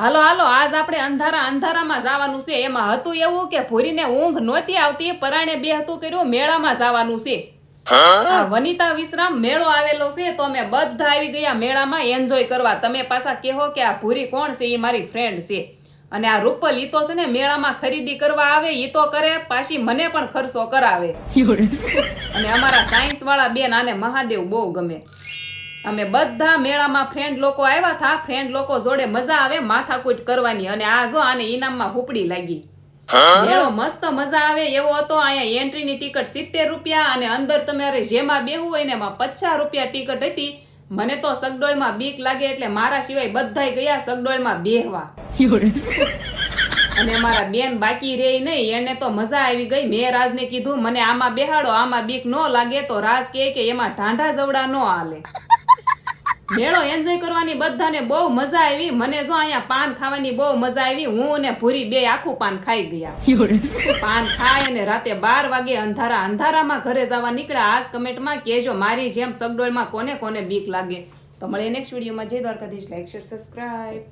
હાલો હાલો આજ આપણે અંધારા અંધારામાં જવાનું છે. એમાં હતું એવું કે ભૂરીને ઊંઘ નહોતી આવતી પરાણે બે હતું કર્યું મેળામાં જવાનું છે. આ વનિતા વિશ્રામ મેળો આવેલો છે તો અમે બધા આવી ગયા મેળામાં એન્જોય કરવા. તમે પાછા કહો કે આ ભૂરી કોણ છે? એ મારી ફ્રેન્ડ છે. અને આ રૂપલ ઈ તો છે ને મેળામાં ખરીદી કરવા આવે ઈ તો કરે પાછી મને પણ ખર્ચો કરાવે. અને અમારા સાયન્સ વાળા બેન આને મહાદેવ બહુ ગમે. અમે બધા મેળામાં ફ્રેન્ડ લોકો આવ્યા હતા ફ્રેન્ડ લોકો જોડે મજા આવે માથાકૂટ કરવાની. અને આ જો આને ઇનામમાં હુપડી લાગી. એવો મસ્ત મજા આવે એવો હતો. અહીંયા એન્ટ્રીની ટિકિટ સિત્તેર રૂપિયા અને અંદર તમારે જેમાં બેહવું હોય ને એમાં પચાસ રૂપિયા ટિકિટ હતી. મને તો સગડોળમાં બીક લાગે એટલે મારા સિવાય બધા ગયા સગડોળમાં બેહવા. અને મારા બેન બાકી રે નહીં એને તો મજા આવી ગઈ. મેં રાજને કીધું મને આમાં બેહાડો આમાં બીક ન લાગે તો રાજ કે એમાં ઢાંઢા જવડા ન હાલે. મેળો એન્જોય કરવાની બધાને બહુ મજા આવી. મને જો અહીંયા પાન ખાવાની બહુ મજા આવી. હું અને ભૂરી બે આખું પાન ખાઈ ગયા. પાન ખાય અને રાતે બાર વાગે અંધારા અંધારામાં ઘરે જવા નીકળ્યા. આજ કમેન્ટમાં કેજો મારી જેમ સગડોળમાં કોને કોને બીક લાગે. તો મળે નેક્સ્ટ વિડીયોમાં જય દ્વારકાધીશ. Like share subscribe